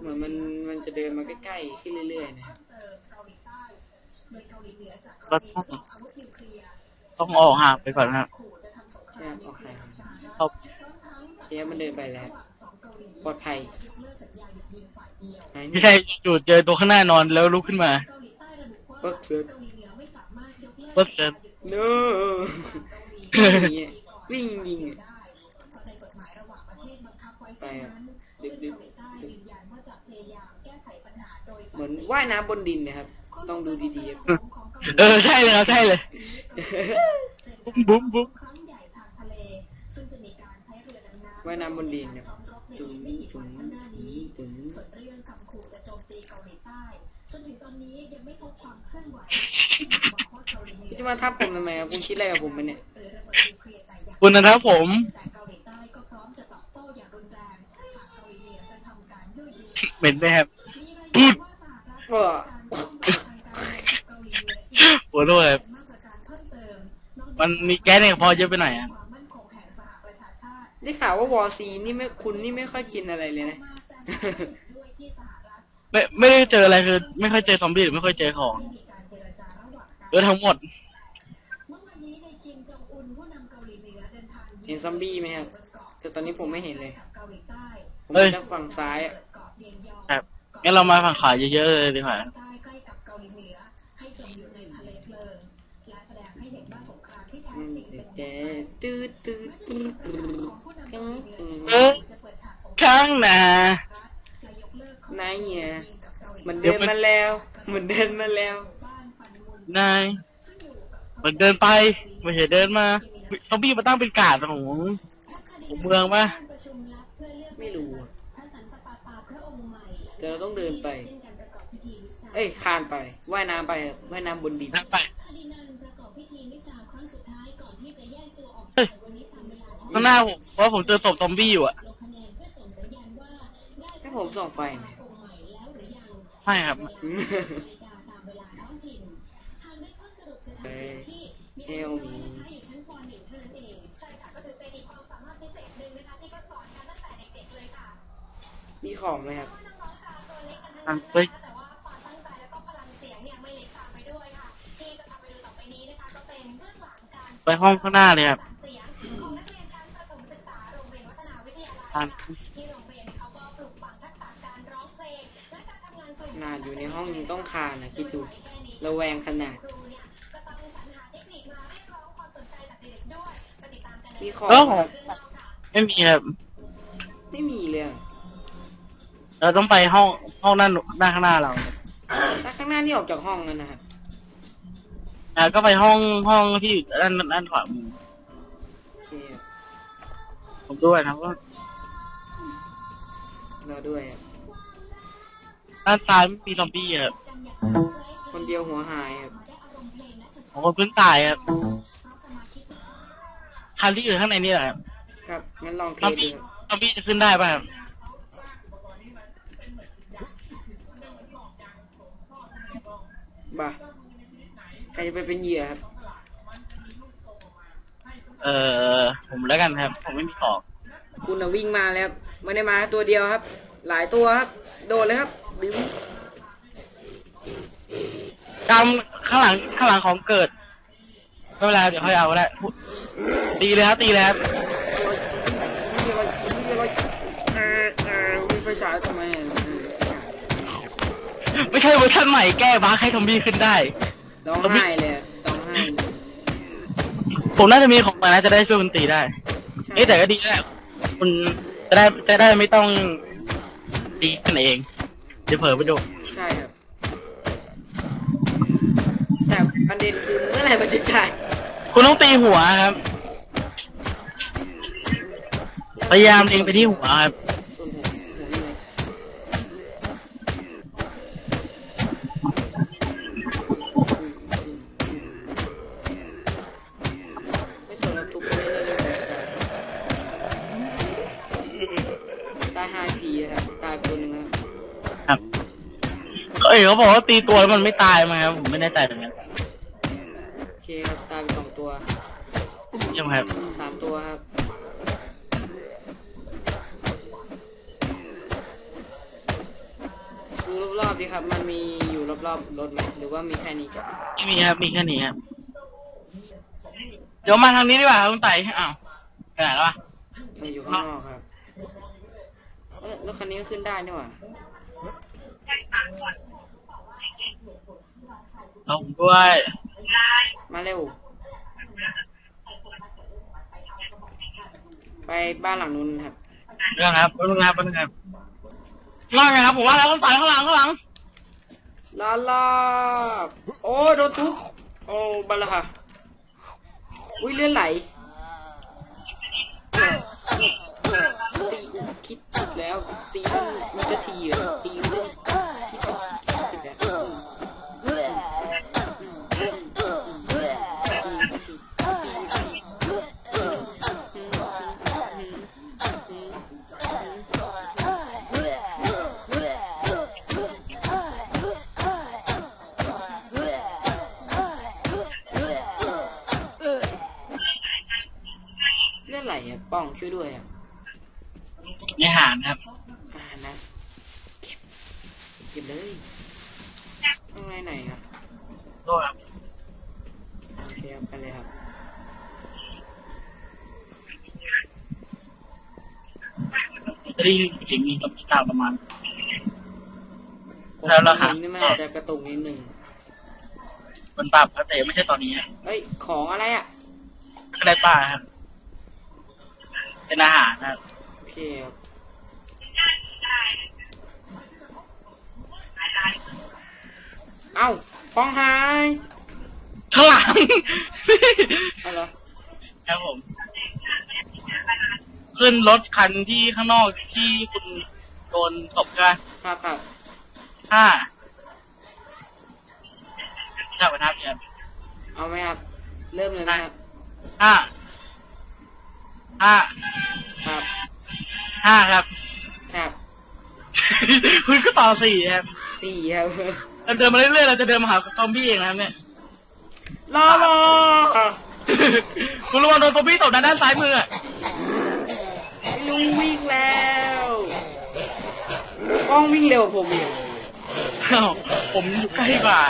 เหมือนมันมันจะเดินมาใกล้ๆขึ้นเรื่อยๆนะก็ต้องต้องออกห่างไปก่อนครับแอบออกห่างเอาเทียมันเดินไปแล้วปลอดภัยหายไม่ใช่อยู่เจอตัวข้างหน้านอนแล้วลุกขึ้นมาเบิกเซิร์ก็เดินโน้วิ่งอ ย่างเงี้ยวิ่งยิงอะไปอะดึกดึกดึกเหมือนว่ายน้ำบนดินนะครับ ต้องดูดีๆครับเออใช่เลยครับใช่เลย บุ้มบุ้มว่ายน้ำบนดินนะครับตึงตึงตึงตึงคุณจะมาทับผมทำไมครับคุณคิดอะไรกับผมไหมเนี่ยคุณนะครับผม เหม็นไหมครับพูดก็หัวโตครับมันมีแก๊สแอลกอฮอล์เยอะไปหน่อยอะได้ข่าวว่าวอซีนี่ไม่คุณนี่ไม่ค่อยกินอะไรเลยนะ ไม่ไม่ได้เจออะไรคือ ไม่ค่อยเจอซอมบี้หรือไม่ค่อยเจอของเยอะทั้งหมด เห็นซอมบี้ไหมครับแต่ตอนนี้ผมไม่เห็นเลย ผมเฮ้ยเห็นแต่ฝั่งซ้ายอะ ครับงั้นเรามาฝั่งขวาเยอะๆเลยดีกว่าอืมแต่ตืดตืดตืดตืดกังกังเออข้างหน้านายเนี่ยมันเดินมาแล้ว มันเดินมาแล้ว นาย มันเดินไป ไม่ใช่เดินมาซอมบี้มาตั้งเป็นกาดของของเมืองปะไม่รู้อะ แต่เราต้องเดินไป เอ้ยคานไปว่ายน้ำไปครับว่ายน้ำบนดิน นั่งไปเฮ้ยข้างหน้าผมเพราะผมเจอศพซอมบี้อยู่อะให้ผมส่องไฟไหมใช่ครับ เฮ้ยเฮลมีมีของไหมครับ ทางเฮ้ยไปห้องข้างหน้าเลยครับทางขนาดอยู่ในห้องยังต้องคานนะคิดดูระแวงขนาดมีของไม่มีครับ เราต้องไปห้องห้องด้านด้านข้างหน้าเราแต่ข้างหน้านี่ออกจากห้องกันนะครับอ่าก็ไปห้องห้องที่อยู่ด้านด้านขวามือโอเคครับผมด้วยนะว่าเราด้วยครับด้านซ้ายไม่มีซอมบี้ครับคนเดียวหัวหายครับของคนพื้นตายครับคันที่อยู่ข้างในนี่แหละครับครับงั้นลองเทซอมสดูบี้ครับซอมบี้จะขึ้นได้ป่ะครับ บ่าใครจะไปเป็นเหยื่อครับ เออผมแล้วกันครับ ผมไม่มีของคุณน่ะวิ่งมาแล้วครับไม่ได้มาตัวเดียวครับ หลายตัวครับ โดดเลยครับ ดึงกำข้างหลังข้างหลังของเกิดไม่เป็นไรเดี๋ยวค่อยเอาก็ได้ตีเลยครับตีเลยครับมีอะไรมีอะไรเออเออมีไฟฉายทำไมอะเออ ไฟฉายไม่ใช่เวอร์ชันใหม่แก้บั๊กให้ซอมบี้ขึ้นได้ ร้องไห้เลยอะร้องไห้ผมน่าจะมีของมานะจะได้ช่วยคุณตีได้เอ๊ะแต่ก็ดีแหละคุณจะได้จะได้ไม่ต้องตีกันเองเดี๋ยวเผลอไปโดนใช่ครับ แต่ประเด็นคือเมื่อไหร่มันจะตายคุณต้องตีหัวครับ พยายามเล็งไปที่หัวครับ ยเขาบอกว่าตีตัวแล้วมันไม่ตายมาครับผมไม่แน่ใจเหมือนกันโอเคครับตายไปสองตัวเยี่ยมครับสามตัวครับดูรอบๆดิครับ มันมีอยู่รอบๆรถไหมหรือว่ามีแค่นี้ไม่มีครับมีแค่นี้ครับเดี๋ยวมาทางนี้ดีกว่าครับคุณไต่อ้าวไปไหนแล้ววะเอออยู่ข้างนอกครับเอ้ยรถคันนี้ก็ขึ้นได้นี่หว่าเอา ผมด้วย มาเร็ว ไปบ้านหลังนู้นครับเรื่องครับเรื่องครับเรื่องครับนั่นไงครับผมว่าแล้วคุณไต่ข้างหลังข้างหลังลาลาบโอ้โดนทุบโอ้บัลละค่ะอุ้ยเลื่อนไหลตีคิดผิดแล้วตีมันจะทีเหรอตี ป้องช่วยด้วยอะในหารครับอ่านะเก็บเก็บเลยข้างในไหนครับโทษครับโอเคครับไปเลยครับจะได้ยินเสียงมีกับตาประมาณผมแล้วเราหานี่มันอาจจะกระตุกนิดนึงบนปรับครับแต่ไม่ใช่ตอนนี้ครับเฮ้ย ของอะไรอะก็ได้ป้าครับ เป็นอาหารนะครับโอเคครับเอ้าป้องหายข้างหลัง เอาเหรอครับผม ขึ้นรถคันที่ข้างนอกที่คุณโดนตบใช่ไหมครับครับห้าจับประทับเนี่ยครับเอาไหมครับ เริ่มเลยไหมครับห้า ห้าครับห้าครับ ครับคุณก็ต่อสี่ครับสี่ครับเราเดินมาเรื่อยๆเราจะเดินมาหาซอมบี้เองนะครับเนี่ยลาลาคุณระวังโดนซอมบี้ตบนะด้านซ้ายมืออะลุงวิ่งแล้วป้องวิ่งเร็วกว่าผมอีกอ้าวผมอยู่ใกล้กว่า